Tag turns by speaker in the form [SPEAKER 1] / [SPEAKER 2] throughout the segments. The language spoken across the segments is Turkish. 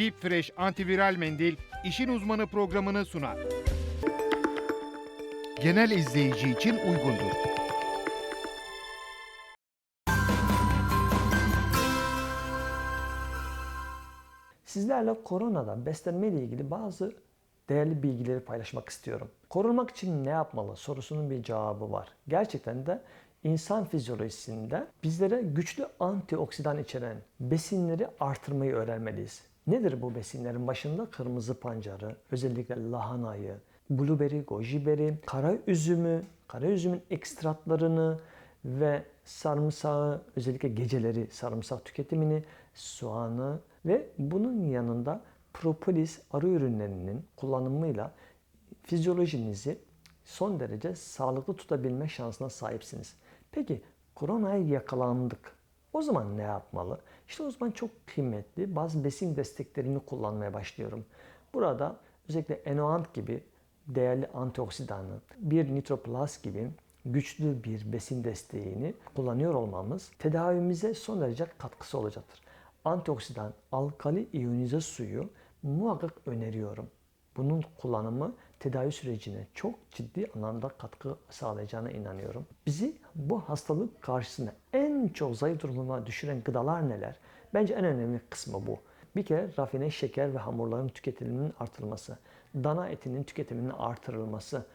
[SPEAKER 1] Deep Fresh antiviral mendil işin uzmanı programını sunar. Genel izleyici için uygundur.
[SPEAKER 2] Sizlerle koronadan beslenme ile ilgili bazı değerli bilgileri paylaşmak istiyorum. Korunmak için ne yapmalı sorusunun bir cevabı var. Gerçekten de insan fizyolojisinde bizlere güçlü antioksidan içeren besinleri artırmayı öğrenmeliyiz. Nedir bu besinlerin başında? Kırmızı pancarı, özellikle lahanayı, blueberry, goji berry, kara üzümü, kara üzümün ekstratlarını ve sarımsağı özellikle geceleri sarımsak tüketimini, soğanı ve bunun yanında propolis arı ürünlerinin kullanımıyla fizyolojinizi son derece sağlıklı tutabilme şansına sahipsiniz. Peki koronaya yakalandık. O zaman ne yapmalı? İşte o zaman çok kıymetli bazı besin desteklerini kullanmaya başlıyorum. Burada özellikle Enoant gibi değerli antioksidanı, bir Nitroplus gibi güçlü bir besin desteğini kullanıyor olmamız tedavimize son derece katkısı olacaktır. Antioksidan, alkali iyonize suyu muhakkak öneriyorum. Bunun kullanımı tedavi sürecine çok ciddi anlamda katkı sağlayacağına inanıyorum. Bizi bu hastalık karşısında en çok zayıf durumuna düşüren gıdalar neler? Bence en önemli kısmı bu. Bir kere rafine şeker ve hamurların tüketiminin artırılması, dana etinin tüketiminin artırılması,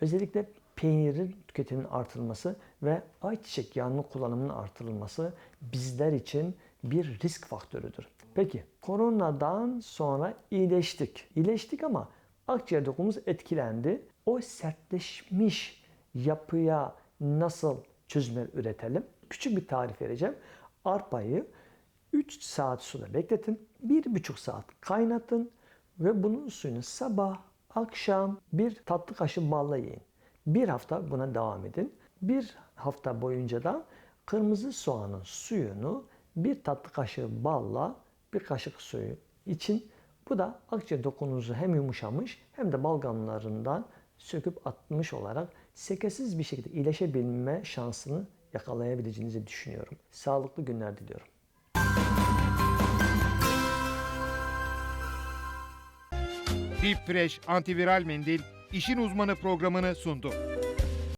[SPEAKER 2] özellikle peynirin tüketiminin artırılması ve ayçiçek yağının kullanımının artırılması bizler için bir risk faktörüdür. Peki koronadan sonra iyileştik. İyileştik ama akciğer dokumuz etkilendi. O sertleşmiş yapıya nasıl çözümler üretelim? Küçük bir tarif vereceğim. Arpayı 3 saat suda bekletin. 1,5 saat kaynatın ve bunun suyunu sabah, akşam bir tatlı kaşığı balla yiyin. Bir hafta buna devam edin. Bir hafta boyunca da kırmızı soğanın suyunu bir tatlı kaşığı balla bir kaşık suyu için. Bu da akciğer dokununuzu hem yumuşamış hem de balgamlarından söküp atmış olarak sekesiz bir şekilde iyileşebilme şansını yakalayabileceğinizi düşünüyorum. Sağlıklı günler diliyorum.
[SPEAKER 1] Deep Fresh antiviral mendil işin uzmanı programını sundu.